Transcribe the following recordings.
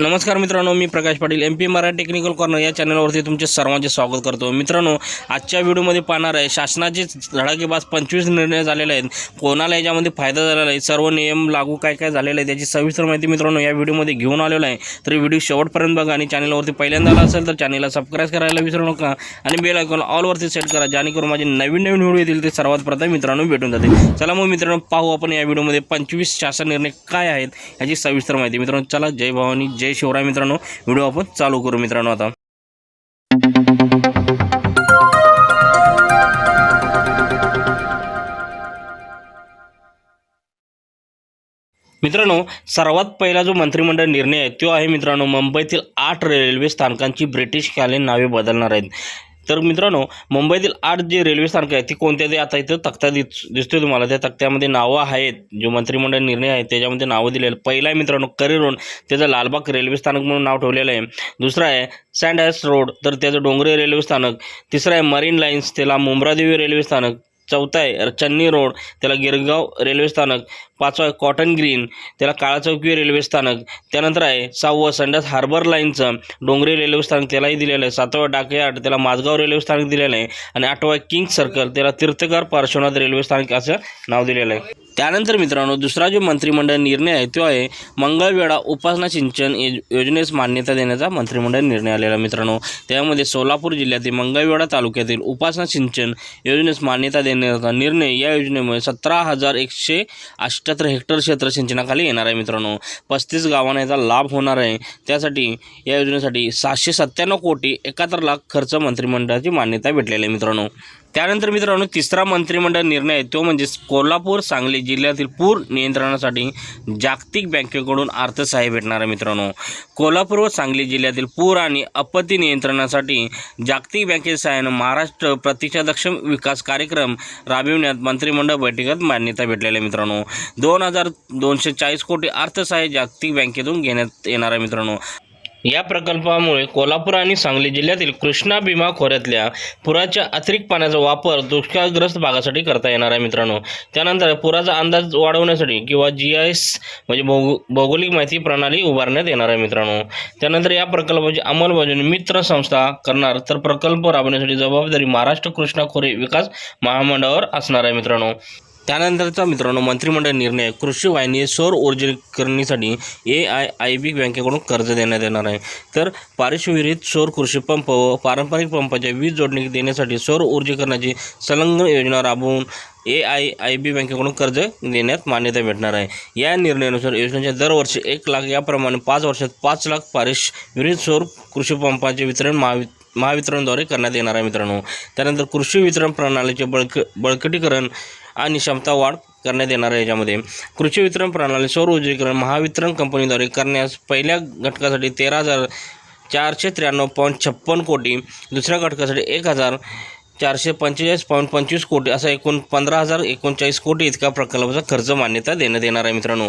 नमस्कार मित्रांनो मी Prakash Patil M P Marathi technical corner या चॅनलवरती तुमचे सर्वांचे स्वागत करतो. मित्रांनो आजच्या व्हिडिओमध्ये पाहणार आहे शासनाचे धडाकेबाज पंचवीस निर्णय झालेले आहेत. कोणाला याच्यामध्ये फायदा झालेला आहे? सर्व नियम लागू काय काय झालेलं आहे त्याची सविस्तर माहिती मित्रांनो या व्हिडिओमध्ये घेऊन आलेलो आहे. तर व्हिडिओ शेवटपर्यंत बघा आणि चॅनलवरती पहिल्यांदा आला असेल तर चॅनलला सबस्क्राईब करायला विसरू नका आणि बेल आयकॉन ऑलवरती सेट करा जेणेकरून माझे नवीन नवीन व्हिडिओ येतील ते सर्वात प्रथम मित्रांनो भेटून जाते चला मग मित्रांनो पाहू आपण या व्हिडिओमध्ये पंचवीस शासन निर्णय काय आहेत याची सविस्तर माहिती. मित्रांनो चला जय भवानी जय जय शिवराय मित्रांनो. व्हिडिओ आपण चालू करू मित्रांनो आता. मित्रांनो सर्वात पहिला जो मंत्रिमंडळ निर्णय आहे तो आहे मित्रांनो मुंबईतील आठ रेल्वे स्थानकांची ब्रिटिशकालीन नावे बदलणार आहेत. तर मित्रांनो मुंबईतील आठ जे रेल्वे स्थानकं आहेत ती कोणत्या ते आता इथं तक्ता दिस दिसतोय तुम्हाला. त्या तक्त्यामध्ये नावं आहेत जो मंत्रिमंडळ निर्णय आहे त्याच्यामध्ये नावं दिलेलं पहिला आहे मित्रांनो करी त्याचं लालबाग रेल्वे स्थानक म्हणून नाव ठेवलेलं आहे. दुसरं आहे सँडॅस रोड. तर त्याचं डोंगरे रेल्वे स्थानक. तिसरं आहे मरीन लाईन्स. त्याला मुंब्रादेवी रेल्वे स्थानक. चौथा आहे चन्नी रोड त्याला गिरगाव रेल्वे स्थानक पाचवा आहे कॉटन ग्रीन त्याला काळाचौकी रेल्वे स्थानक त्यानंतर आहे सहावं संडास हार्बर लाईनचं डोंगरी रेल्वे स्थानक त्यालाही दिलेलं आहे. सातवं डाकेयार्ड त्याला माझगाव रेल्वे स्थानक दिलेलं आहे. आणि आठवं आहे किंग सर्कल त्याला तीर्थकार पार्श्वनाथ रेल्वे स्थानक असं नाव दिलेलं आहे. त्यानंतर मित्रांनो दुसरा जो मंत्रिमंडळ निर्णय आहे तो आहे मंगळवेळा उपासना सिंचन योजनेस मान्यता देण्याचा मंत्रिमंडळ निर्णय आलेला मित्रांनो. त्यामध्ये सोलापूर जिल्ह्यातील मंगळवेढा तालुक्यातील उपासना सिंचन योजनेस मान्यता देण्याचा निर्णय या योजनेमुळे सतरा हजार एकशे अठ्ठ्याहत्तर हेक्टर क्षेत्र सिंचनाखाली येणार आहे मित्रांनो. पस्तीस गावांना याचा लाभ होणार आहे. त्यासाठी या योजनेसाठी सातशे सत्त्याण्णव कोटी एकाहत्तर लाख खर्च मंत्रिमंडळाची मान्यता भेटलेली आहे मित्रांनो. त्यानंतर मित्रांनो तिसरा मंत्रिमंडळ निर्णय आहे तो म्हणजे कोल्हापूर सांगली जिल्ह्यातील पूर नियंत्रणासाठी जागतिक बँकेकडून अर्थसहाय्य भेटणार आहे मित्रांनो. कोल्हापूर व सांगली जिल्ह्यातील पूर आणि आपत्ती नियंत्रणासाठी जागतिक बँकेच्या सहाय्यानं महाराष्ट्र प्रतिक्षादक्षम विकास कार्यक्रम राबविण्यात मंत्रिमंडळ बैठकीत मान्यता भेटलेली आहे मित्रांनो. दोन हजार दोनशे चाळीस कोटी अर्थसहाय्य जागतिक बँकेतून घेण्यात येणार आहे मित्रांनो. या प्रकल्पामुळे कोल्हापूर आणि सांगली जिल्ह्यातील कृष्णा भीमा खोऱ्यातल्या पुराच्या अतिरिक्त पाण्याचा वापर दुष्काळग्रस्त भागासाठी करता येणार आहे मित्रांनो. त्यानंतर पुराचा अंदाज वाढवण्यासाठी किंवा जी आय एस म्हणजे भौगो भौगोलिक माहिती प्रणाली उभारण्यात येणार आहे मित्रांनो. त्यानंतर या प्रकल्पाची अंमलबजावणी मित्र संस्था करणार तर प्रकल्प राबवण्यासाठी जबाबदारी महाराष्ट्र कृष्णा खोरे विकास महामंडळावर असणार आहे मित्रांनो. त्यानंतरचा मित्रांनो मंत्रिमंडळ निर्णय कृषी वाहिनी सौर ऊर्जीकरणीसाठी ए आय आय बी बँकेकडून कर्ज देण्यात येणार आहे. तर पारिश्विहित सौर कृषी पंप व पारंपरिक पंपाच्या वीज जोडणी देण्यासाठी सौर ऊर्जीकरणाची संलग्न योजना राबवून ए आय आय बी बँकेकडून कर्ज देण्यात मान्यता भेटणार आहे. या निर्णयानुसार योजनेच्या दरवर्षी एक लाख याप्रमाणे पाच वर्षात पाच लाख पारिश सौर कृषी पंपाचे वितरण महावि महावितरणद्वारे करण्यात येणार आहे मित्रांनो. त्यानंतर कृषी वितरण प्रणालीचे बळक बळकटीकरण आणि क्षमता वाढ करण्यात येणार आहे याच्यामध्ये. कृषी वितरण प्रणाली सौर ऊर्जीकरण महावितरण कंपनीद्वारे करण्यास पहिल्या घटकासाठी तेरा हजार चारशे त्र्याण्णव पॉईंट छप्पन कोटी दुसऱ्या घटकासाठी एक हजार चारशे पंचेचाळीस पॉईंट पंचवीस कोटी असा एकूण पंधरा हजार एकोणचाळीस कोटी इतका प्रकल्पाचा खर्च मान्यता देण्यात येणार आहे मित्रांनो.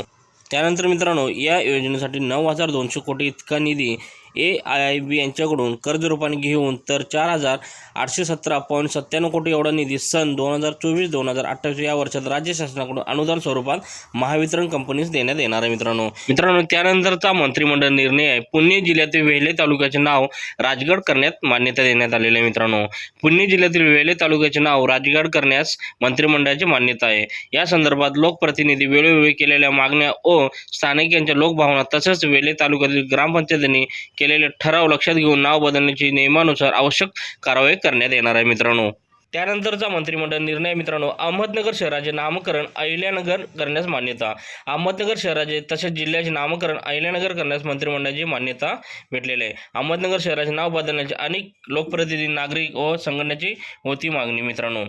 त्यानंतर मित्रांनो या योजनेसाठी नऊ हजार दोनशे कोटी इतका निधी ए आय आय बी यांच्याकडून कर्जरूपाने घेऊन तर चार हजार आठशे सतरा पॉईंट सत्त्याण्णव कोटी एवढा निधी सन दोन हजार चोवीस दोन हजार अठ्ठावीस या वर्षात राज्य शासनाकडून अनुदान स्वरूपात महावितरण कंपनीस देण्यात येणार आहे मित्रांनो. मित्रांनो त्यानंतरचा मंत्रिमंडळ निर्णय आहे. पुणे जिल्ह्यातील वेल्हे तालुक्याचे नाव राजगड करण्यात मान्यता देण्यात आलेली आहे मित्रांनो. पुणे जिल्ह्यातील वेल्हे तालुक्याचे नाव राजगड करण्यास मंत्रिमंडळाची मान्यता आहे. या संदर्भात लोकप्रतिनिधी वेळोवेळी केलेल्या मागण्या व स्थानिक यांच्या लोकभावना तसंच वेले तालुक्यातील ग्रामपंचायतींनी केलेले ठराव लक्षात घेऊन नाव बदलण्याची नियमानुसार आवश्यक कारवाई करण्यात येणार आहे मित्रांनो. त्यानंतरचा मंत्रिमंडळ निर्णय मित्रांनो अहमदनगर शहराचे नामकरण अहिल्यानगर करण्यास मान्यता. अहमदनगर शहराचे तसेच जिल्ह्याचे नामकरण अहिल्यानगर करण्यास मंत्रिमंडळाची मान्यता भेटलेली आहे. अहमदनगर शहराचे नाव बदलण्याचे अनेक लोकप्रतिनिधी नागरिक व संघटनेची होती मागणी मित्रांनो.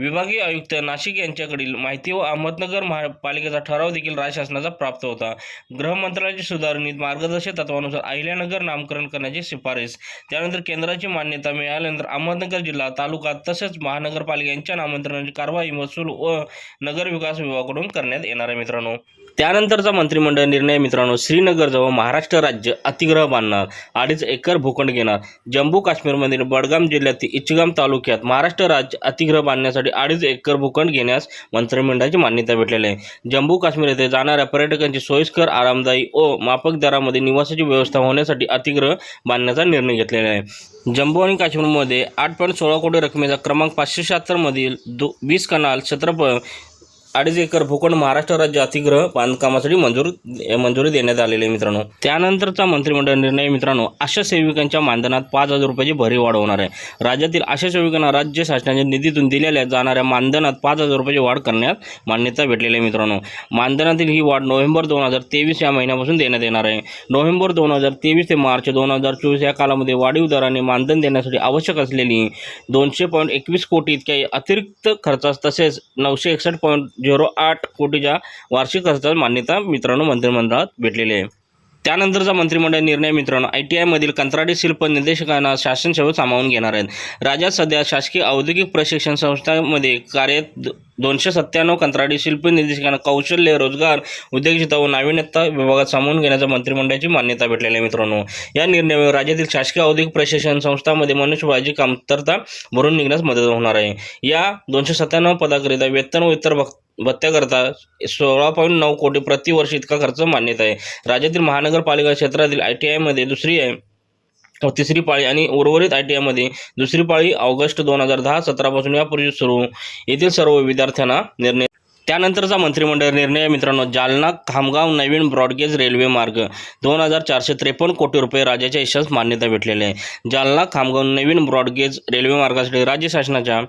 विभागीय आयुक्त नाशिक यांच्याकडील माहिती व अहमदनगर महापालिकेचा ठराव देखील राज्य शासनाचा प्राप्त होता. गृहमंत्रालयाची सुधारणीत मार्गदर्शक तत्वानुसार अहिल्यानगर नामकरण करण्याची शिफारस. त्यानंतर केंद्राची मान्यता मिळाल्यानंतर अहमदनगर जिल्हा तालुका तसेच महानगरपालिका यांच्या नामांतरणाची कारवाई महसूल व नगर विकास विभागाकडून करण्यात येणार आहे मित्रांनो. त्यानंतरचा मंत्रिमंडळ निर्णय मित्रांनो श्रीनगरजवळ महाराष्ट्र राज्य अतिग्रह बांधणार. अडीच एकर भूखंड घेणार. जम्मू काश्मीरमधील बडगाम जिल्ह्यातील इचगाम तालुक्यात महाराष्ट्र राज्य अतिग्रह बांधण्यासाठी अडीच एकर भूखंड घेण्यास मंत्रिमंडळाची मान्यता भेटलेली आहे. जम्मू काश्मीर येथे जाणाऱ्या पर्यटकांची सोयीस्कर आरामदायी व माफक दरामध्ये निवासाची व्यवस्था होण्यासाठी अतिग्रह बांधण्याचा निर्णय घेतलेला आहे. जम्मू आणि काश्मीरमध्ये आठ पॉईंट सोळा कोटी रकमेचा क्रमांक पाचशे शहात्तरमधील दो वीस कनाल क्षेत्रफळ अडीच एकर भूखंड महाराष्ट्र राज्य अतिग्रह बांधकामासाठी मंजूर मंजुरी देण्यात आलेली आहे मित्रांनो. त्यानंतरचा मंत्रिमंडळ निर्णय मित्रांनो आशा सेविकांच्या मानधनात पाच हजार रुपयाची भरीव वाढ होणार आहे. राज्यातील आशा सेविकांना राज्य शासनाच्या निधीतून दिलेल्या जाणाऱ्या मानधनात पाच हजार रुपयाची वाढ करण्यात मान्यता भेटलेली आहे मित्रांनो. मानधनातील ही वाढ नोव्हेंबर दोन हजार तेवीस या महिन्यापासून देण्यात येणार आहे. नोव्हेंबर दोन हजार तेवीस ते मार्च दोन हजार चोवीस या कालामध्ये वाढीव दराने मानधन देण्यासाठी आवश्यक असलेली दोनशे पॉईंट एकवीस कोटी इतक्या अतिरिक्त खर्चास तसेच नऊशे एकसष्ट पॉईंट झिरो आठ कोटीच्या वार्षिक खर्चास मान्यता मित्रांनो मंत्रिमंडळात भेटलेली आहे. त्यानंतरचा मंत्रिमंडळ निर्णय मित्रांनो आय टी आयमधील कंत्राटी शिल्प निर्देशकांना शासन सेवेत सामावून घेणार आहेत. राज्यात सध्या शासकीय औद्योगिक प्रशिक्षण संस्थांमध्ये कार्यरत दोनशे सत्त्याण्णव कंत्राटी शिल्प निर्देशकांना कौशल्य रोजगार उद्योजकता व नाविन्यता विभागात सामावून घेण्याच्या मंत्रिमंडळाची मान्यता भेटलेली आहे मित्रांनो. या निर्णयामुळे राज्यातील शासकीय औद्योगिक प्रशिक्षण संस्थांमध्ये मनुष्यबळाची कमतरता भरून निघण्यास मदत होणार आहे. या दोनशे सत्त्याण्णव पदाकरिता वेतन व इतर भक्त भत्त्याकरता सोळा पॉईंट नऊ कोटी प्रतिवर्ष इतका खर्च मान्यता आहे. राज्यातील महानगरपालिका क्षेत्रातील आय टी आयमध्ये दुसरी आहे. तिसरी पाळी आणि उर्वरित आय टी आयमध्ये दुसरी पाळी ऑगस्ट दोन हजार दहा सतरापासून यापूर्वी सुरू. येथील सर्व विद्यार्थ्यांना निर्णय त्यानंतरचा मंत्रिमंडळ निर्णय मित्रांनो जालना खामगाव नवीन ब्रॉडगेज रेल्वे मार्ग. दोन हजार चारशे त्रेपन्न कोटी रुपये राज्याच्या यशास मान्यता भेटलेली आहे. जालना खामगाव नवीन ब्रॉडगेज रेल्वे मार्गासाठी राज्य शासनाच्या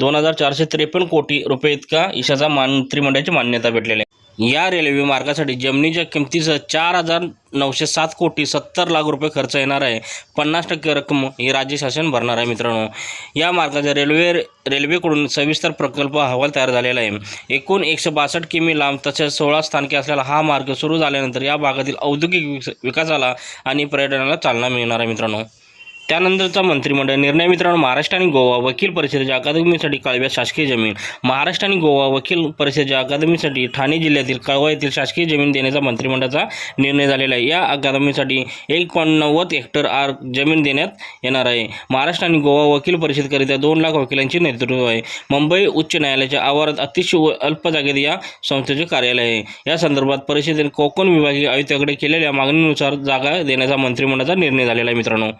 दोन हजार चारशे त्रेपन्न कोटी रुपये इतका यशाचा मंत्रिमंडळाची मान्यता भेटलेली आहे. या रेल्वे मार्गासाठी जमिनीच्या किमतीचं चार हजार नऊशे सात कोटी सत्तर लाख रुपये खर्च येणार आहे. पन्नास टक्के रक्कम ही राज्य शासन भरणार आहे मित्रांनो. या मार्गाचा रेल्वे रेल्वेकडून सविस्तर प्रकल्प अहवाल तयार झालेला आहे. एकूण एकशे बासष्ट किमी लांब तसेच सोळा स्थानके असलेला हा मार्ग सुरू झाल्यानंतर या भागातील औद्योगिक विकासाला आणि पर्यटनाला चालना मिळणार आहे मित्रांनो. त्यानंतरचा मंत्रिमंडळ निर्णय मित्रांनो महाराष्ट्र आणि गोवा वकील परिषदेच्या अकादमीसाठी कळव्यात शासकीय जमीन. महाराष्ट्र आणि गोवा वकील परिषदेच्या अकादमीसाठी ठाणे जिल्ह्यातील कळवा येथील शासकीय जमीन देण्याचा मंत्रिमंडळाचा निर्णय झालेला आहे. या अकादमीसाठी एक पॉईंट नव्वद हेक्टर आर जमीन देण्यात येणार आहे. महाराष्ट्र आणि गोवा वकील परिषदकरिता दोन लाख वकिलांचे नेतृत्व आहे. मुंबई उच्च न्यायालयाच्या आवारात अतिशय व अल्प जागेत या संस्थेचे कार्यालय आहे. या संदर्भात परिषदेने कोकण विभागीय आयुक्ताकडे केलेल्या मागणीनुसार जागा देण्याचा मंत्रिमंडळाचा निर्णय झालेला आहे मित्रांनो.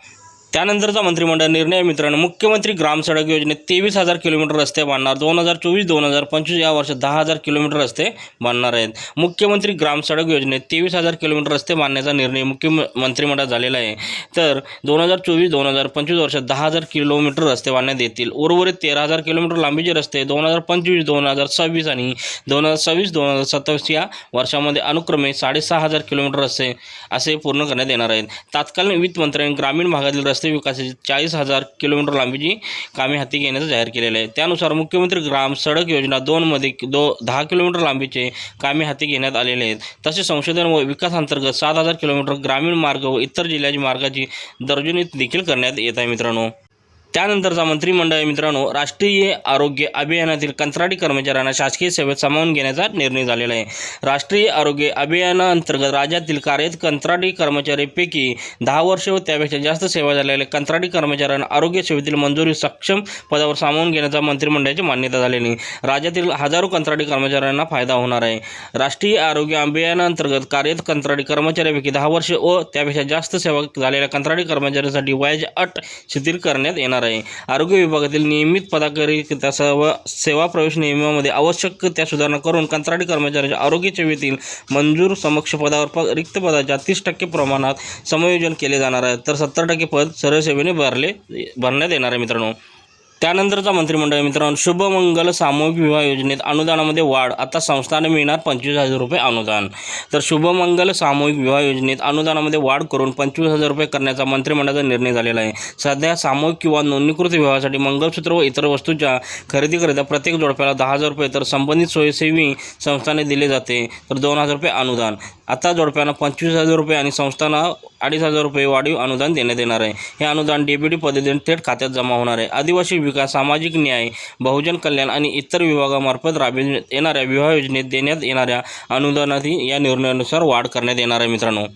त्यानंतरचा मंत्रिमंडळ निर्णय मित्रांनो मुख्यमंत्री ग्राम सडक योजनेत तेवीस हजार किलोमीटर रस्ते बांधणार दोन हजार चोवीस दोन हजार पंचवीस या वर्षात दहा हजार किलोमीटर रस्ते बांधणार आहेत. मुख्यमंत्री ग्राम सडक योजनेत तेवीस हजार किलोमीटर रस्ते बांधण्याचा निर्णय मुख्य मंत्रिमंडळात झालेला आहे. तर दोन हजार चोवीस दोन हजार पंचवीस वर्षात दहा हजार किलोमीटर रस्ते बांधण्यात येतील. उर्वरित तेरा हजार किलोमीटर लांबीचे रस्ते दोन हजार पंचवीस दोन हजार सव्वीस आणि दोन हजार सव्वीस दोन हजार सत्तावीस या वर्षामध्ये अनुक्रमे साडेसहा हजार किलोमीटर रस्ते असे पूर्ण करण्यात येणार आहेत. तात्कालीन वित्त मंत्र्यांनी ग्रामीण भागातील रस्ते रस्ते विकासाची चाळीस हजार किलोमीटर लांबीची कामे हाती घेण्याचं जाहीर केलेलं आहे. त्यानुसार मुख्यमंत्री ग्राम सडक योजना दोनमध्ये दो दहा किलोमीटर लांबीचे कामे हाती घेण्यात आलेले आहेत. तसेच संशोधन व विकास अंतर्गत सात हजार किलोमीटर ग्रामीण मार्ग व इतर जिल्ह्याची मार्गाची दर्जनी देखील करण्यात येत आहे मित्रांनो. त्यानंतरचा मंत्रिमंडळ मित्रांनो राष्ट्रीय आरोग्य अभियानातील कंत्राटी कर्मचाऱ्यांना शासकीय सेवेत सामावून घेण्याचा निर्णय झालेला आहे. राष्ट्रीय आरोग्य अभियानाअंतर्गत राज्यातील कार्यरत कंत्राटी कर्मचाऱ्यांपैकी दहा वर्ष व त्यापेक्षा जास्त सेवा झालेल्या कंत्राटी कर्मचाऱ्यांना आरोग्य सेवेतील मंजुरी सक्षम पदावर सामावून घेण्याचा मंत्रिमंडळाची मान्यता झालेली राज्यातील हजारो कंत्राटी कर्मचाऱ्यांना फायदा होणार आहे. राष्ट्रीय आरोग्य अभियानाअंतर्गत कार्यरत कंत्राटी कर्मचाऱ्यांपैकी दहा वर्ष व त्यापेक्षा जास्त सेवा झालेल्या कंत्राटी कर्मचाऱ्यांसाठी वयाची अट शिथिल करण्यात येणार आहे. आरोग्य विभागातील नियमित पदाकरिता सेवा सेवा प्रवेश नियमामध्ये आवश्यक त्या सुधारणा करून कंत्राटी कर्मचाऱ्यांच्या आरोग्य सेवेतील मंजूर समक्ष पदावर प रिक्त पदाच्या तीस टक्के प्रमाणात समायोजन केले जाणार आहे. तर सत्तर टक्के पद सरळ सेवेने भरले भरण्यात येणार आहे मित्रांनो. त्यानंतरचा मंत्रिमंडळ मित्रांनो शुभमंगल सामूहिक विवाह योजनेत अनुदानामध्ये वाढ. आता संस्थाने मिळणार पंचवीस हजार रुपये अनुदान. तर शुभमंगल सामूहिक विवाह योजनेत अनुदानामध्ये वाढ करून पंचवीस हजार रुपये करण्याचा मंत्रिमंडळाचा निर्णय झालेला आहे. सध्या सामूहिक किंवा नोंदणीकृत विवाहासाठी मंगलसूत्र व इतर वस्तूच्या खरेदीकरिता प्रत्येक जोडप्याला दहा हजार रुपये तर संबंधित स्वयंसेवी संस्थाने दिले जाते तर दोन हजार रुपये अनुदान. आता जोडप्यांना पंचवीस हजार रुपये आणि संस्थांना अडीच हजार रुपये वाढीव अनुदान देण्यात येणार आहे. हे अनुदान डी पद्धतीने थेट खात्यात जमा होणार आहे. आदिवासी विकास सामाजिक न्याय बहुजन कल्याण आणि इतर विभागामार्फत राबविण्यात येणाऱ्या विवाह योजनेत देण्यात येणाऱ्या अनुदानातही या निर्णयानुसार वाढ करण्यात येणार आहे मित्रांनो.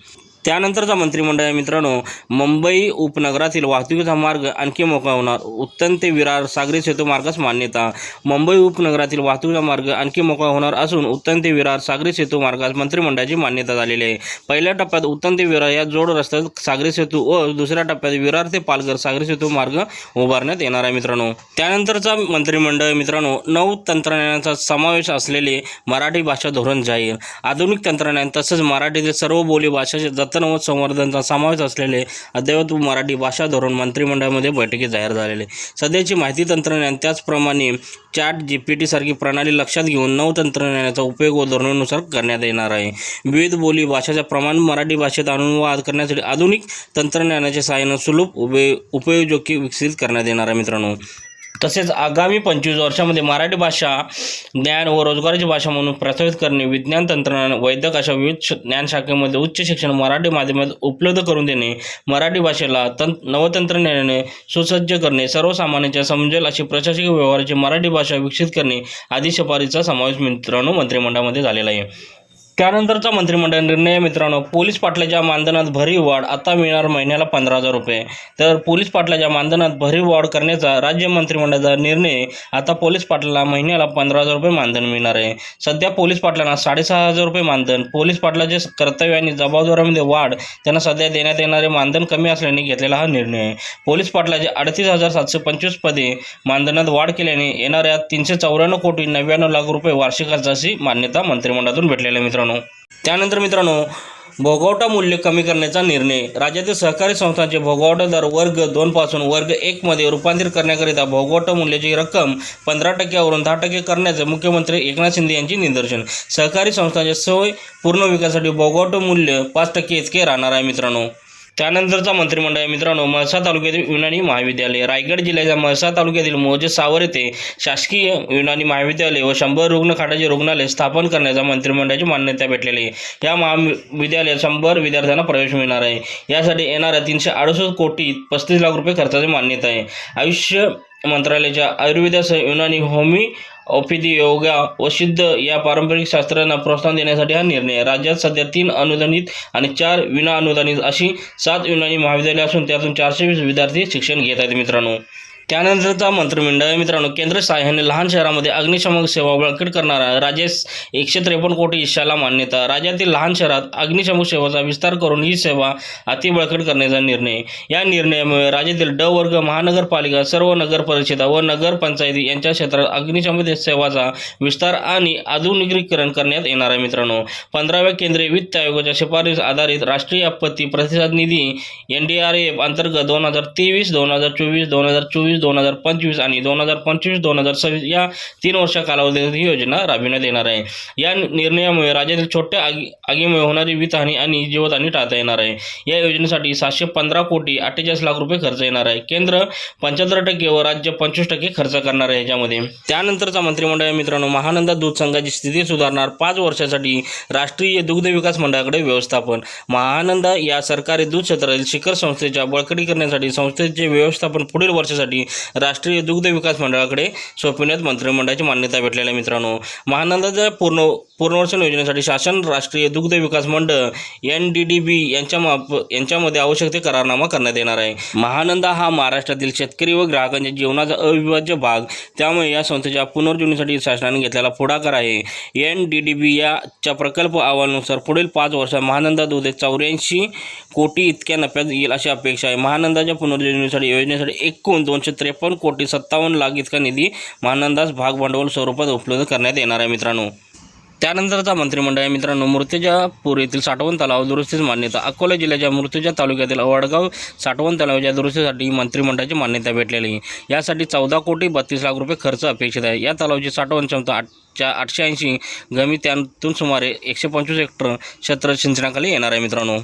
त्यानंतरचा मंत्रिमंडळ आहे मित्रांनो मुंबई उपनगरातील वाहतुकीचा मार्ग आणखी मोकळा होणार. उत्तन ते विरार सागरी सेतू मार्गास मान्यता. मुंबई उपनगरातील वाहतुकीचा मार्ग आणखी मोकळा होणार असून उत्तन ते विरार सागरी सेतू मार्गास मंत्रिमंडळाची मान्यता झालेली आहे. पहिल्या टप्प्यात उत्तन ते विरार या जोड रस्त्यात सागरी सेतू व दुसऱ्या टप्प्यात विरार ते पालघर सागरी सेतू मार्ग उभारण्यात येणार आहे मित्रांनो. त्यानंतरचा मंत्रिमंडळ मित्रांनो नऊ तंत्रज्ञानाचा समावेश असलेले मराठी भाषा धोरण जाहीर. आधुनिक तंत्रज्ञान तसंच मराठीतील सर्व बोली भाषाचे जतन व संवर्धनचा समावेश असलेले अद्ययावत मराठी भाषा धोरण मंत्रिमंडळामध्ये बैठकीत जाहीर झालेले. सध्याची माहिती तंत्रज्ञान त्याचप्रमाणे चॅट जी पी टीसारखी प्रणाली लक्षात घेऊन नऊ तंत्रज्ञानाचा उपयोग व धोरणानुसार करण्यात येणार आहे. विविध बोली भाषाच्या प्रमाण मराठी भाषेत अनुवाद करण्यासाठी आधुनिक तंत्रज्ञानाच्या सहाय्यानं सुलभ उपे उपयोजकी विकसित करण्यात येणार आहे मित्रांनो. तसेच आगामी पंचवीस वर्षामध्ये मराठी भाषा ज्ञान व रोजगाराची भाषा म्हणून प्रस्थापित करणे विज्ञान तंत्रज्ञान वैद्यक अशा विविध ज्ञानशाखेमध्ये उच्च शिक्षण मराठी माध्यमात उपलब्ध करून देणे मराठी भाषेला तं नवतंत्रज्ञानाने सुसज्ज करणे सर्वसामान्यांच्या समजेल अशी प्रशासकीय व्यवहाराची मराठी भाषा विकसित करणे आदी शिफारीचा समावेश मित्रांनो मंत्रिमंडळामध्ये झालेला आहे. त्यानंतरचा मंत्रिमंडळ निर्णय मित्रांनो पोलीस पाटलाच्या मानधनात भरीव वाढ आता मिळणार महिन्याला पंधरा हजार रुपये. तर पोलीस पाटलाच्या मानधनात भरीव वाढ करण्याचा राज्य मंत्रिमंडळाचा निर्णय आता पोलीस पाटलाला महिन्याला पंधरा हजार रुपये मानधन मिळणार आहे. सध्या पोलीस पाटलांना साडेसहा हजार रुपये मानधन पोलीस पाटलाचे कर्तव्य आणि जबाबदाऱ्यामध्ये वाढ त्यांना सध्या देण्यात येणारे मानधन कमी असल्याने घेतलेला हा निर्णय. आहे पोलीस पाटलाचे अडतीस हजार सातशे पंचवीस पदे मानधनात वाढ केल्याने येणाऱ्या तीनशे चौऱ्याण्णव कोटी नव्याण्णव लाख रुपये वार्षिक खर्चाची मान्यता मंत्रिमंडळातून भेटलेली आहे मित्रांनो. त्यानंतर मित्रांनो भोगवटा मूल्य कमी करण्याचा निर्णय. राज्यातील सहकारी संस्थांचे भोगवटा दर वर्ग दोनपासून वर्ग एकमध्ये रूपांतर करण्याकरिता भोगवटा मूल्याची रक्कम पंधरा टक्क्यावरून दहा टक्के करण्याचे मुख्यमंत्री एकनाथ शिंदे यांचे निदर्शन. सहकारी संस्थांच्या सोय पूर्ण विकासासाठी भोगवटा मूल्य पाच टक्के इतके राहणार आहे मित्रांनो. त्यानंतरचा मंत्रिमंडळ मित्रांनो म्हळसा तालुक्यातील युनानी महाविद्यालय. रायगड जिल्ह्याच्या म्हळसा तालुक्यातील मोजे सावर येथे शासकीय युनानी महाविद्यालय व शंभर रुग्णखाटाचे रुग्णालय स्थापन करण्याचा मंत्रिमंडळाची मान्यता भेटलेली आहे. या महाविद्यालयात शंभर विद्यार्थ्यांना प्रवेश मिळणार आहे. यासाठी येणाऱ्या तीनशे अडुसष्ट कोटी पस्तीस लाख रुपये खर्चाची मान्यता आहे. आयुष्य मंत्रालयाच्या आयुर्वेदासह युनानी होमी औषधी योगा व सिद्ध या पारंपरिक शास्त्रांना प्रोत्साहन देण्यासाठी हा निर्णय राज्यात सध्या तीन अनुदानित आणि चार विना अनुदानित अशी सात युनानी महाविद्यालये असून त्यातून चारशे वीस विद्यार्थी शिक्षण घेत आहेत मित्रांनो. त्यानंतरचा मंत्रिमंडळ मित्रांनो केंद्र सहाय्याने लहान शहरामध्ये अग्निशमक सेवा बळकट करणारा राजेश एकशे त्रेपन्न कोटी इशाला मान्यता. राज्यातील लहान शहरात अग्निशमक सेवेचा विस्तार करून ही सेवा अतिबळकट करण्याचा निर्णय. या निर्णयामुळे राज्यातील ड वर्ग महानगरपालिका सर्व नगर परिषदा व नगरपंचायती यांच्या क्षेत्रात अग्निशमक सेवाचा विस्तार आणि आधुनिकीकरण करण्यात येणार आहे मित्रांनो. पंधराव्या केंद्रीय वित्त आयोगाच्या शिफारस आधारित राष्ट्रीय आपत्ती प्रतिसाद निधी एन डी आर एफ अंतर्गत दोन हजार तेवीस दोन हजार चोवीस दोन हजार चोवीस दोन हजार पंचवीस आणि दोन हजार पंचवीस दोन हजार सव्वीस या तीन वर्ष कालावधीत ही योजना राबविण्यात येणार आहे. या निर्णयामुळे राज्यातील छोट्या आगी आगीमुळे होणारी वित्तहानी आणि जीवतहानी टाळता येणार आहे. या योजनेसाठी सातशे पंधरा कोटी अठ्ठेचाळीस लाख रुपये खर्च येणार आहे. केंद्र पंच्याहत्तर टक्के व राज्य पंचवीस टक्के खर्च करणार आहे याच्यामध्ये. त्यानंतरचा मंत्रिमंडळ मित्रांनो महानंदा दूध संघाची स्थिती सुधारणार पाच वर्षासाठी राष्ट्रीय दुग्ध विकास मंडळाकडे व्यवस्थापन. महानंदा या सरकारी दूध क्षेत्रातील शिखर संस्थेच्या बळकटी करण्यासाठी संस्थेचे व्यवस्थापन पुढील वर्षासाठी राष्ट्रीय दुग्ध विकास मंडळाकडे सोपविण्यात मंत्रिमंडळाची मान्यता भेटलेल्या मित्रांनो. महानंदाच्या पूर्ण पूर्णवर्षण योजनेसाठी शासन राष्ट्रीय दुग्ध विकास मंडळ एन डी डी बी यांच्या माप यांच्यामध्ये आवश्यक ते करारनामा करण्यात येणार आहे. महानंदा हा महाराष्ट्रातील शेतकरी व ग्राहकांच्या जीवनाचा अविभाज्य भाग. त्यामुळे या संस्थेच्या पुनर्जीवनीसाठी शासनाने घेतलेला पुढाकार आहे. एन डी डी बी याच्या प्रकल्प अहवालानुसार पुढील पाच वर्षात महानंदा दूध चौऱ्याऐंशी कोटी इतक्या नफ्यात येईल अशी अपेक्षा आहे. महानंदाच्या पुनर्जीवनीसाठी योजनेसाठी एकूण दोनशे त्रेपन्न कोटी सत्तावन्न लाख इतका निधी महानंदास भाग भांडवल स्वरूपात उपलब्ध करण्यात येणार आहे मित्रांनो. त्यानंतरचा मंत्रिमंडळ आहे मित्रांनो. मूर्तिजापूर येथील साठवण तलाव दुरुस्तीस मान्यता. अकोला जिल्ह्याच्या मूर्तिजा तालुक्यातील वडगाव साठवण तलावाच्या दुरुस्तीसाठी मंत्रिमंडळाची मान्यता भेटलेली आहे. यासाठी चौदा कोटी बत्तीस लाख रुपये खर्च अपेक्षित आहे. या तलावाची साठवण क्षमता आठच्या आठशे ऐंशी गमी त्यातून सुमारे एकशे पंचवीस हेक्टर क्षेत्र सिंचनाखाली येणार आहे मित्रांनो.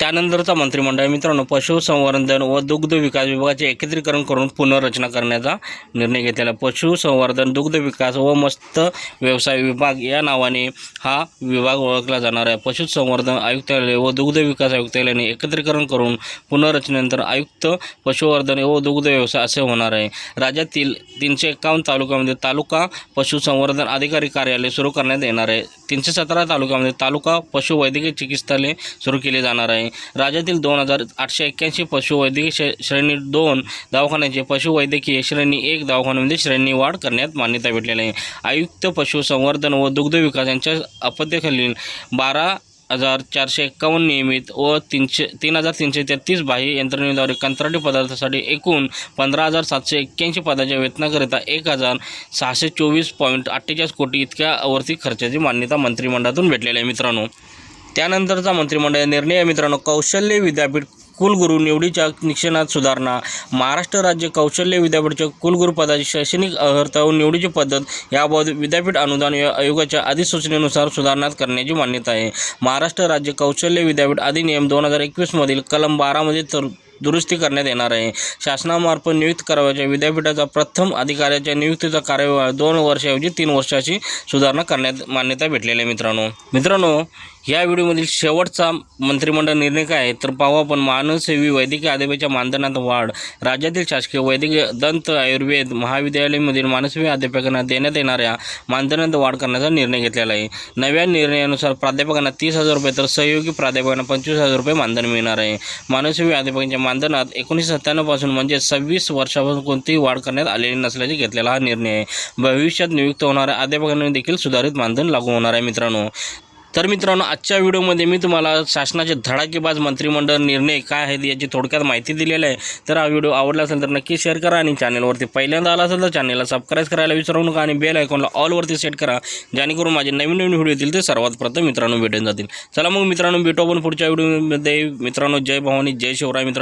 त्यानंतरचा मंत्रिमंडळ मित्रांनो पशुसंवर्धन व दुग्ध विकास विभागाचे एकत्रीकरण करून पुनर्रचना करण्याचा निर्णय घेतलेला. आहे. पशुसंवर्धन दुग्ध विकास व मस्त व्यवसाय विभाग या नावाने हा विभाग ओळखला जाणार आहे. पशुसंवर्धन आयुक्तालय व दुग्ध विकास आयुक्तालयाने एकत्रीकरण करून पुनर्रचनेनंतर आयुक्त पशुवर्धन व दुग्ध व्यवसाय असे होणार आहे. राज्यातील तीनशे एकावन्न तालुक्यामध्ये तालुका पशुसंवर्धन अधिकारी कार्यालय सुरू करण्यात येणार आहे. तीनशे सतरा तालुक्यामध्ये तालुका पशुवैद्यकीय चिकित्सालय सुरू केले जाणार आहे. राज्यातील दोन हजार आठशे एक्क्याऐंशी पशुवैद्यकीय श श्रेणी दोन दवाखान्याचे पशुवैद्यकीय श्रेणी एक दवाखान्यामध्ये श्रेणी वाढ करण्यात मान्यता भेटलेली आहे. आयुक्त पशुसंवर्धन व दुग्ध विकास यांच्या अपत्याखालील बारा हजार चारशे एक्कावन्न नियमित व तीनशे तीन हजार तीनशे तेहतीस बाह्य यंत्रणेद्वारे कंत्राटी पदार्थासाठी एकूण पंधरा हजार सातशे एक्क्याऐंशी पदाच्या वेतनाकरिता एक हजार सहाशे चोवीस पॉईंट अठ्ठेचाळीस कोटी इतक्या आवर्ती खर्चाची मान्यता मंत्रिमंडळातून भेटलेली आहे मित्रांनो. त्यानंतरचा मंत्रिमंडळ निर्णय आहे मित्रांनो. कौशल्य विद्यापीठ कुलगुरू निवडीच्या निक्षणात सुधारणा. महाराष्ट्र राज्य कौशल्य विद्यापीठच्या कुलगुरू पदाची शैक्षणिक अर्हता व निवडीची पद्धत याबाबत विद्यापीठ अनुदान आयोगाच्या अधिसूचनेनुसार सुधारणा करण्याची मान्यता आहे. महाराष्ट्र राज्य कौशल्य विद्यापीठ अधिनियम दोन हजार एकवीसमधील कलम बारामध्ये तर दुरुस्ती करण्यात येणार आहे. शासनामार्फत नियुक्त करावयाच्या विद्यापीठाचा प्रथम अधिकाऱ्याच्या नियुक्तीचा कार्यकाळ दोन वर्षाऐवजी तीन वर्षाची सुधारणा करण्यात मान्यता भेटलेली आहे मित्रांनो. मित्रांनो या व्हिडिओमधील शेवटचा मंत्रिमंडळ निर्णय काय आहे? तर पाहू आपण मानवसेवी वैद्यकीय अध्यापकाच्या मानधनात वाढ. राज्यातील शासकीय वैद्यकीय दंत आयुर्वेद महाविद्यालयामधील मानवसेवी अध्यापकांना देण्यात येणाऱ्या मानधनात वाढ करण्याचा निर्णय घेतलेला आहे. नव्या निर्णयानुसार प्राध्यापकांना तीस हजार रुपये तर सहयोगी प्राध्यापकांना पंचवीस हजार रुपये मानधन मिळणार आहे. मानवसेवी अध्यापकांच्या मानधनात एकोणीसशे सत्त्याण्णवपासून म्हणजे सव्वीस वर्षापासून कोणतीही वाढ करण्यात आलेली नसल्याचे घेतलेला हा निर्णय आहे. भविष्यात नियुक्त होणाऱ्या अध्यापकांना देखील सुधारित मानधन लागू होणार आहे मित्रांनो. तर मित्रांनो आजच्या व्हिडिओमध्ये मी तुम्हाला शासनाचे धडाकेबाज मंत्रिमंडळ निर्णय काय आहेत याची थोडक्यात माहिती दिलेली आहे. तर हा व्हिडिओ आवडला असेल तर नक्की शेअर करा आणि चॅनलवरती पहिल्यांदा आला असेल तर चॅनलला सबस्क्राईब करायला विसरू नका आणि बेल आयकॉनला ऑलवरती सेट करा जेणेकरून माझे नवीन नवीन व्हिडिओ येतील ते सर्वात प्रथम मित्रांनो भेटून जातील. चला मग मित्रांनो भेटू आपण पुढच्या व्हिडिओमध्ये. मित्रांनो जय भवानी जय शिवराय मित्रांनो.